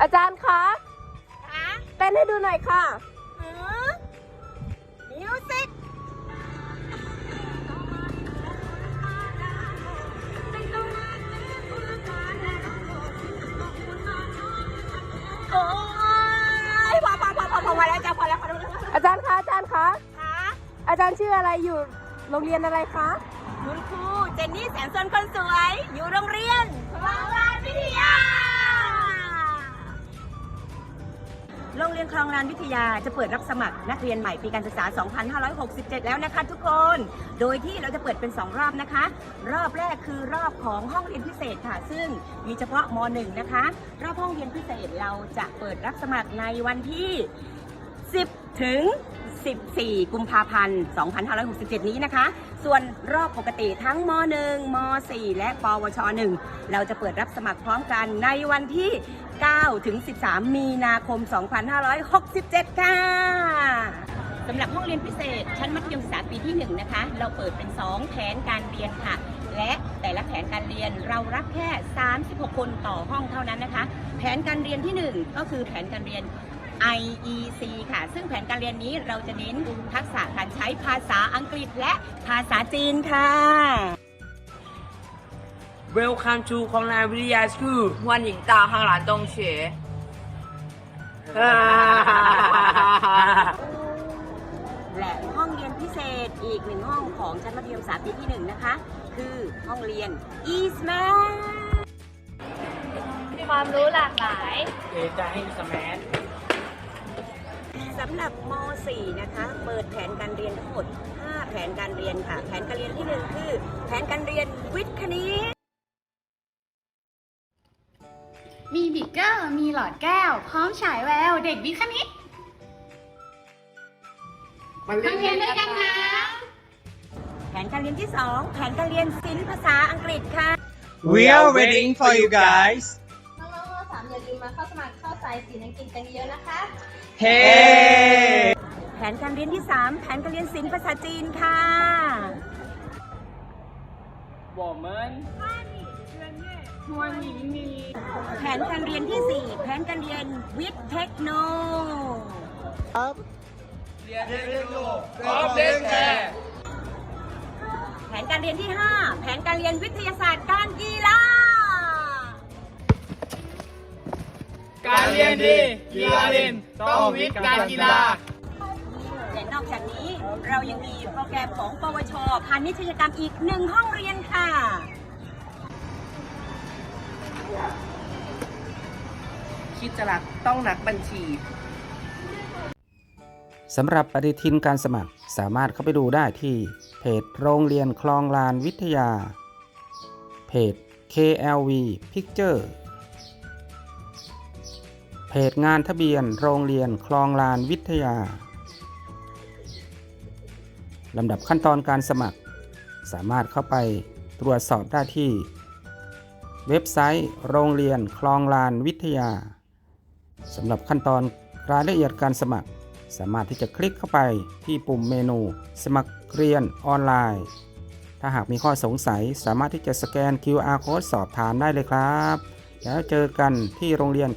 อาจารย์คะคะเต้นให้ดูหน่อยค่ะมิวสิกโอ้ยพอพอพอพอพอพอแล้วจ้ะพอแล้วพอแล้วพอแล้วอาจารย์คะอาจารย์คะคะอาจารย์ชื่ออะไรอยู่โรงเรียนอะไรคะคุณครูเจนนี่แสนสนคนสวย อยู่โรงเรียนคลองลานวิท รียนคลองลานวิทยาจะเปิดรับสมัครนักเรียนใหม่ปีการศึกษา 2567 แล้วนะคะทุกคน โดยที่เราจะเปิดเป็น 2 รอบนะคะ รอบแรกคือรอบของห้องเรียนพิเศษค่ะ ซึ่งมีเฉพาะม .1 นะคะ รอบห้องเรียนพิเศษเราจะเปิดรับสมัครในวันที่ 10 ถึง 14 กุมภาพันธ์ 2567 นี้นะคะ ส่วนรอบปกติทั้งม .1 ม .4 และปวช .1 เราจะเปิดรับสมัครพร้อมกันในวันที่ 9 ถึง 13 มีนาคม 2567 ค่ะสำหรับห้องเรียนพิเศษ ชั้นมัธยมศึกษาปีที่ 1 นะคะ เราเปิดเป็น 2 แผนการเรียนค่ะ และแต่ละแผนการเรียนเรารับแค่ 36 คนต่อห้องเท่านั้นนะคะ แผนการเรียนที่ 1 ก็คือแผนการเรียน IEC ค่ะ ซึ่งแผนการเรียนนี้เราจะเน้นทักษะการใช้ภาษาอังกฤษและภาษาจีนค่ะ Welcome to ของลานวิทยา School 欢迎到汉兰中学。 และห้องเรียนพิเศษอีกหนึ่งห้องของชั้นมัธยมศึกษาปีที่ 1 นะคะ คือห้องเรียน Eastman ความรู้หลากหลาย เอจะให้สแมน ส ำหรับม .4 นะคะ เปิดแผนการเรียนทั้งหมด 5 แผนการเรียนค่ะ แผนการเรียนที่ 1 คือ แผนการเรียนวิทย์คณิต มีบิ๊กเกอร์ มีหลอดแก้ว พร้อมฉายแวว เด็กวิทย์คณิตมันมาเรียนด้วยกันนะ แผนการเรียนที่ 2 แผนการเรียนศิลป์ภาษาอังกฤษค่ะ We are waiting for you guys. น้องๆม .3 อย่าลืมมาเข้าสมัครเข้าสายศิลป์อังกฤษกันเยอะนะคะ Hey! แผนการเรียนที่ 3 แผนการเรียนศิลป์ภาษาจีนค่ะบ่เหมือนแผนการเรียนที่ 4 แผนการเรียนวิทย์เทคโนแผนการเรียนที่ 5 แผนการเรียนวิทยาศาสตร์การกีฬาการเรียนดีกีฬาเรียนต้องวิทย์การกีฬา เรายังมีโปรแกรมของปวชพาณิชยกรรมอีกหนึ่งห้องเรียนค่ะคิดจะรักต้องนักบัญชีสำหรับปฏิทินการสมัครสามารถเข้าไปดูได้ที่ เพจโรงเรียนคลองลานวิทยา เพจ KLV Picture เพจงานทะเบียนโรงเรียนคลองลานวิทยา ลำดับขั้นตอนการสมัคร สามารถเข้าไปตรวจสอบได้ที่ เว็บไซต์โรงเรียนคลองลานวิทยาสำหรับขั้นตอนรายละเอียดการสมัคร สามารถที่จะคลิกเข้าไปที่ปุ่มเมนู สมัครเรียนออนไลน์ ถ้าหากมีข้อสงสัยสามารถที่จะสแกน QR code สอบถามได้เลยครับ แล้วเจอกันที่โรงเรียน